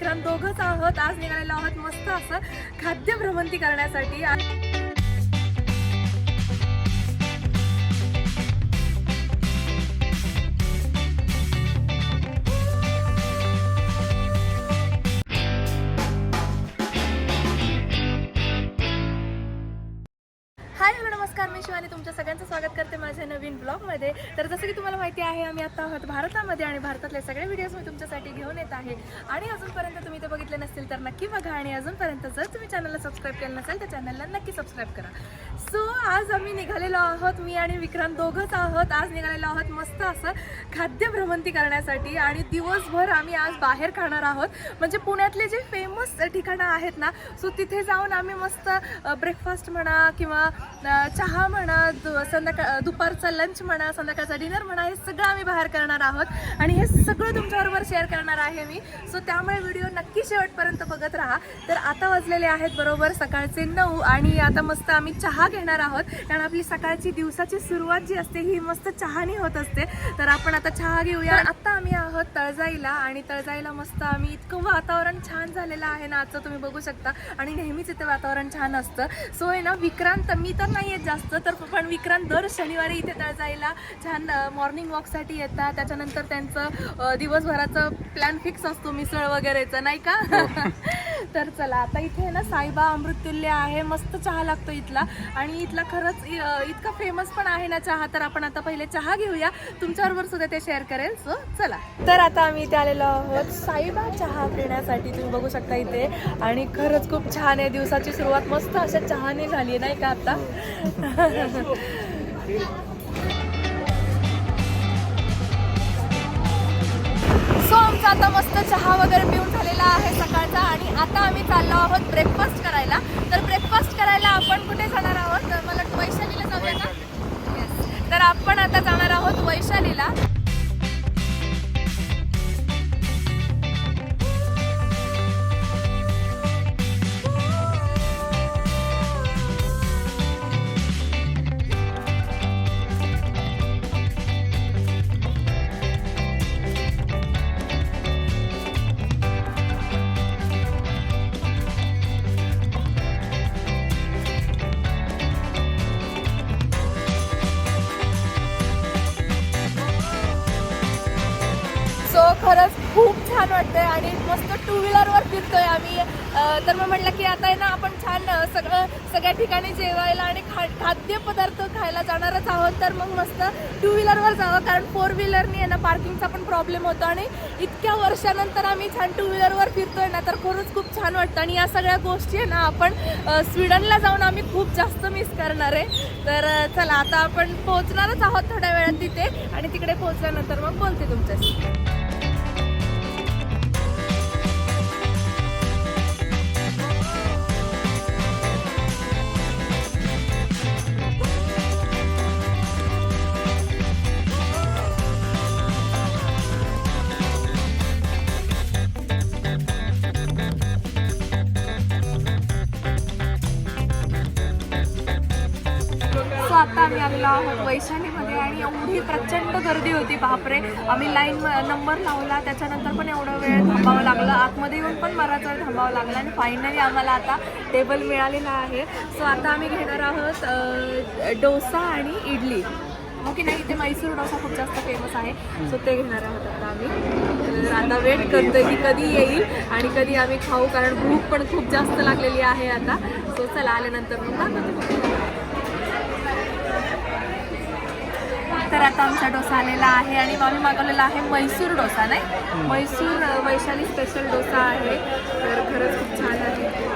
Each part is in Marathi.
विक्रांत दोघंच आहोत. आज निघालेलो आहोत मस्त असं खाद्य भ्रमंती करण्यासाठी. शिवानी तुमच्या सगळ्यांचं स्वागत करते माझ्या नवीन ब्लॉगमध्ये. तर जसं की तुम्हाला माहिती आहे आम्ही आता आहोत भारतामध्ये आणि भारतातले सगळे व्हिडिओज मी तुमच्यासाठी घेऊन येत आहे. आणि अजूनपर्यंत तुम्ही ते बघितले नसतील तर नक्की बघा आणि अजूनपर्यंत जर तुम्ही चॅनलला सबस्क्राईब केलं नसेल तर चॅनलला नक्की सबस्क्राईब करा. सो आज आम्ही निघालेलो आहोत मी आणि विक्रांत दोघंच आहोत. आज निघालेलो आहोत मस्त असं खाद्य भ्रमंती करण्यासाठी आणि दिवसभर आम्ही आज बाहेर खाणार आहोत. म्हणजे पुण्यातले जे फेमस ठिकाणं आहेत ना सो तिथे जाऊन आम्ही मस्त ब्रेकफास्ट म्हणा किंवा चहा म्हणा दु संध्याकाळ दुपारचा लंच म्हणा संध्याकाळचा डिनर म्हणा हे सगळं आम्ही बाहेर करणार आहोत. आणि हे सगळं तुमच्याबरोबर शेअर करणार आहे मी. सो त्यामुळे व्हिडिओ नक्की शेवटपर्यंत बघत राहा. तर आता वाजलेले आहेत बरोबर सकाळचे नऊ आणि आता मस्त आम्ही चहा घेणार आहोत. कारण आपली सकाळची दिवसाची सुरुवात जी असते ही मस्त चहानी होत असते. तर आपण आता चहा घेऊया. आता आम्ही आहोत तळजाईला आणि तळजाईला मस्त आम्ही इतकं वातावरण छान झालेलं आहे ना. आजचं तुम्ही बघू शकता. आणि नेहमीच इथे वातावरण छान असतं. सो आहे ना विक्रांत मी तर नाही येत जास्त तर पण विक्रांत दर शनिवारी इथे तळजाईला छान मॉर्निंग वॉकसाठी येतात. त्याच्यानंतर त्यांचं दिवसभराचं प्लॅन फिक्स असतो मिसळ वगैरेचं नाही का? तर चला आता इथे आहे ना साईबा अमृततुल्य आहे. मस्त चहा लागतो इथला. आणि इथला खरंच इतका फेमस पण आहे ना चहा. तर आपण आता पहिले चहा घेऊया. तुमच्याबरोबर सुद्धा ते शेअर करेल. सो चला. तर आता आम्ही इथे आलेलो आहोत साईबा चहा पिण्यासाठी. तुम्ही बघू शकता इथे. आणि खरंच खूप छान आहे. दिवसाची सुरुवात मस्त अशा चहाने झाली आहे नाही का आता? सो आमचा आता मस्त चहा वगैरे पिऊन झालेला आहे सकाळचा. आणि आता आम्ही चाललो आहोत ब्रेकफास्ट करायला. तर ब्रेकफास्ट करायला आपण कुठे जाणार आहोत? तर मला वैशालीला जाऊया ना? तर आपण आता वैशालीला. छान आणि मस्त टू व्हीलरवर फिरतोय आम्ही. तर मग म्हटलं की आता आहे ना आपण छान सगळं सगळ्या ठिकाणी जेवायला आणि खा खाद्यपदार्थ खायला जाणारच आहोत. तर मग मस्त टू व्हीलरवर जावं कारण फोर व्हीलरनी आहे ना पार्किंगचा पण प्रॉब्लेम होतो. आणि इतक्या वर्षानंतर आम्ही छान टू व्हीलरवर फिरतोय ना तर खरंच खूप छान वाटतं. आणि या सगळ्या गोष्टी आहे ना आपण स्वीडनला जाऊन आम्ही खूप जास्त मिस करणार आहे. तर चला आता आपण पोहोचणारच आहोत थोड्या वेळात तिथे. आणि तिकडे पोहोचल्यानंतर मग बोलते तुमच्याशी. आत्ता आता आम्ही आलेलो आहोत वैशालीमध्ये आणि एवढी प्रचंड गर्दी होती बापरे. आम्ही लाईन नंबर लावला त्याच्यानंतर पण एवढा वेळ थांबावं लागलं. आतमध्ये येऊन पण बराच वेळ थांबावं लागला आणि फायनली आम्हाला आता टेबल मिळालेला आहे. सो आता आम्ही घेणार आहोत डोसा आणि इडली. हो की नाही? इथे मैसूर डोसा खूप जास्त फेमस आहे. सो ते घेणार आहोत आता आम्ही. तर आता वेट करतोय की कधी येईल आणि कधी आम्ही खाऊ कारण भूक पण खूप जास्त लागलेली आहे आता. सो चला आल्यानंतर मग दाखवतो तर आता आमचा डोसा आलेला आहे आणि आम्ही मागवलेला आहे मैसूर डोसा नाही? मैसूर वैशाली स्पेशल डोसा आहे. तर खरंच खूप छान आहे.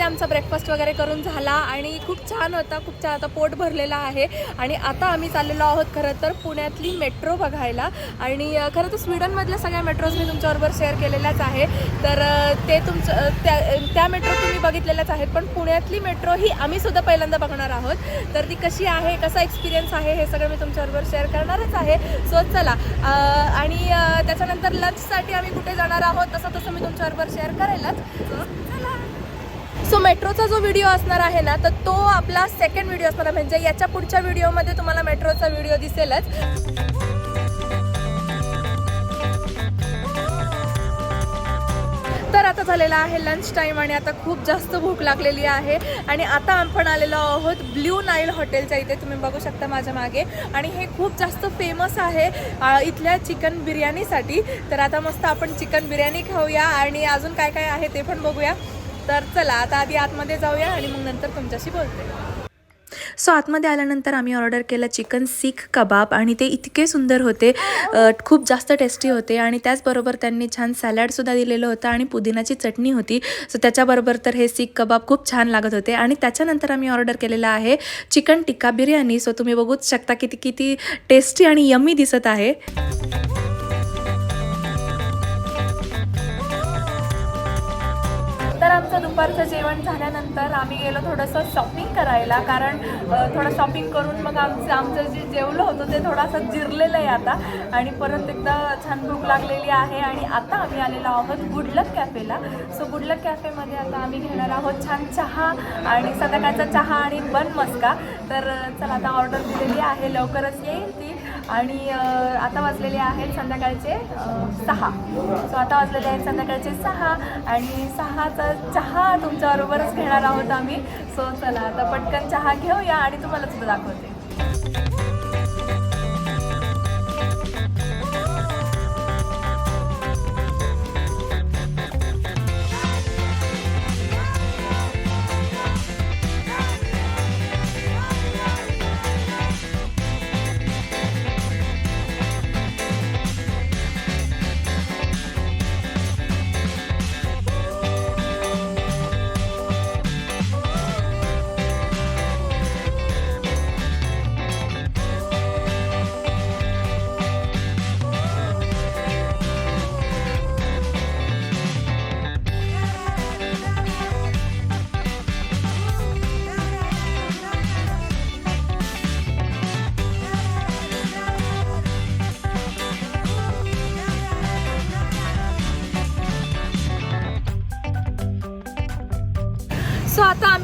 मध्ये आमचा ब्रेकफास्ट वगैरे करून झाला आणि खूप छान होता खूप छान आता पोट भरलेला आहे. आणि आता आम्ही चाललेलो आहोत खरं तर पुण्यातली मेट्रो बघायला. आणि खरं तर स्वीडनमधल्या सगळ्या मेट्रोज मी तुमच्याबरोबर शेअर केलेल्याच आहे. तर ते तुमचं त्या त्या मेट्रो तुम्ही बघितलेल्याच आहेत. पण पुण्यातली मेट्रो ही आम्ही सुद्धा पहिल्यांदा बघणार आहोत. तर ती कशी आहे कसा एक्सपिरियन्स आहे हे सगळं मी तुमच्याबरोबर शेअर करणारच आहे. सो चला आणि त्याच्यानंतर लंचसाठी आम्ही कुठे जाणार आहोत तसं तसं मी तुमच्याबरोबर शेअर करेलच. सो मेट्रोचा जो व्हिडिओ असणार आहे ना तर तो आपला सेकंड व्हिडिओ असणार आहे. म्हणजे याच्या पुढच्या व्हिडिओमध्ये तुम्हाला मेट्रोचा व्हिडिओ दिसेलच. तर आता झालेला आहे लंच टाईम आणि आता खूप जास्त भूक लागलेली आहे. आणि आता आपण आलेलो आहोत ब्ल्यू नाईल हॉटेलच्या इथे. तुम्ही बघू शकता माझ्या मागे. आणि हे खूप जास्त फेमस आहे इथल्या चिकन बिर्याणीसाठी तर आता मस्त आपण चिकन बिर्याणी खाऊया. आणि अजून काय काय आहे ते पण बघूया. तर चला आता आधी आतमध्ये जाऊया आणि मग नंतर तुमच्याशी बोलते. सो आतमध्ये आल्यानंतर आम्ही ऑर्डर केलं चिकन सीख कबाब आणि ते इतके सुंदर होते. खूप जास्त टेस्टी होते आणि त्याचबरोबर त्यांनी छान सॅलडसुद्धा दिलेलं होतं आणि पुदिनाची चटणी होती. सो त्याच्याबरोबर तर हे सीख कबाब खूप छान लागत होते आणि त्याच्यानंतर आम्ही ऑर्डर केलेलं आहे चिकन टिक्का बिर्याणी सो तुम्ही बघूच शकता किती किती टेस्टी आणि यम्मी दिसत आहे. दुपारचं जेवण झाल्यानंतर आम्ही गेलो थोडंसं शॉपिंग करायला. कारण थोडं शॉपिंग करून मग आमचं आमचं जे जेवलं होतं ते थोडंसं जिरलेलं आहे आता. आणि परत एकदा छान भूक लागलेली आहे. आणि आता आम्ही आलेलो आहोत गुडलक कॅफेला. सो गुडलक कॅफेमध्ये आता आम्ही घेणार आहोत छान चहा आणि संध्याकाळचा चहा आणि बन मस्का तर चला आता ऑर्डर दिलेली आहे. लवकरच येईल ती. आणि आता वाजलेले आहेत संध्याकाळचे सहा. सो आता वाजलेले आहेत संध्याकाळचे सहा आणि सहाचा चहा तुमच्याबरोबरच घेणार आहोत आम्ही. सो चला आता पटकन चहा घेऊया आणि तुम्हाला सुद्धा दाखवते.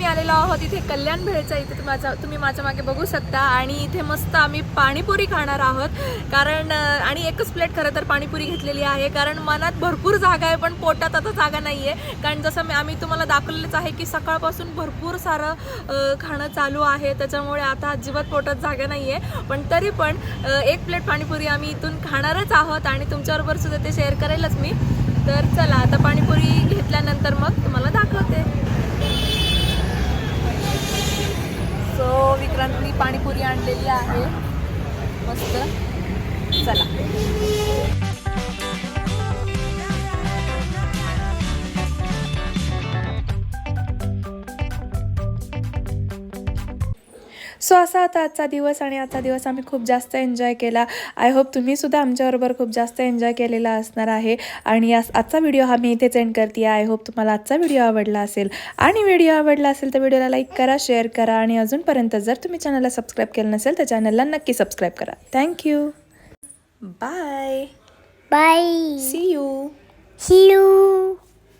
आलेलो आहोत. इथे कल्याण भेळचा इथे माझा तुम्ही माझ्या मागे बघू शकता. आणि इथे मस्त आम्ही पाणीपुरी खाणार आहोत. कारण आणि एकच प्लेट खरं तर पाणीपुरी घेतलेली आहे. कारण मनात भरपूर जागा आहे पण पोटात आता जागा नाही आहे कारण जसं मी आम्ही तुम्हाला दाखवलेलंच आहे की सकाळपासून भरपूर सारं खाणं चालू आहे. त्याच्यामुळे आता अजिबात पोटात जागा नाही आहे पण तरी पण एक प्लेट पाणीपुरी आम्ही इथून खाणारच आहोत. आणि तुमच्याबरोबर सुद्धा ते शेअर करेलच मी. तर चला आता पाणीपुरी घेतल्यानंतर मग तुम्हाला दाखवते. सो विक्रांतनी पाणीपुरी आणलेली आहे. मस्त. चला. सो असा होता आजचा दिवस आणि आजचा दिवस आम्ही खूप जास्त एन्जॉय केला. आय होप तुम्ही सुद्धा आमच्याबरोबर खूप जास्त एन्जॉय केलेला असणार आहे. आणि आज आजचा व्हिडिओ हा मी इथेच एंड करते. आय होप तुम्हाला आजचा व्हिडिओ आवडला असेल. आणि व्हिडिओ आवडला असेल तर व्हिडिओला लाईक करा शेअर करा आणि अजूनपर्यंत जर तुम्ही चॅनलला सबस्क्राईब केलं नसेल तर चॅनलला नक्की सबस्क्राईब करा. Thank you bye Bye. See you See you.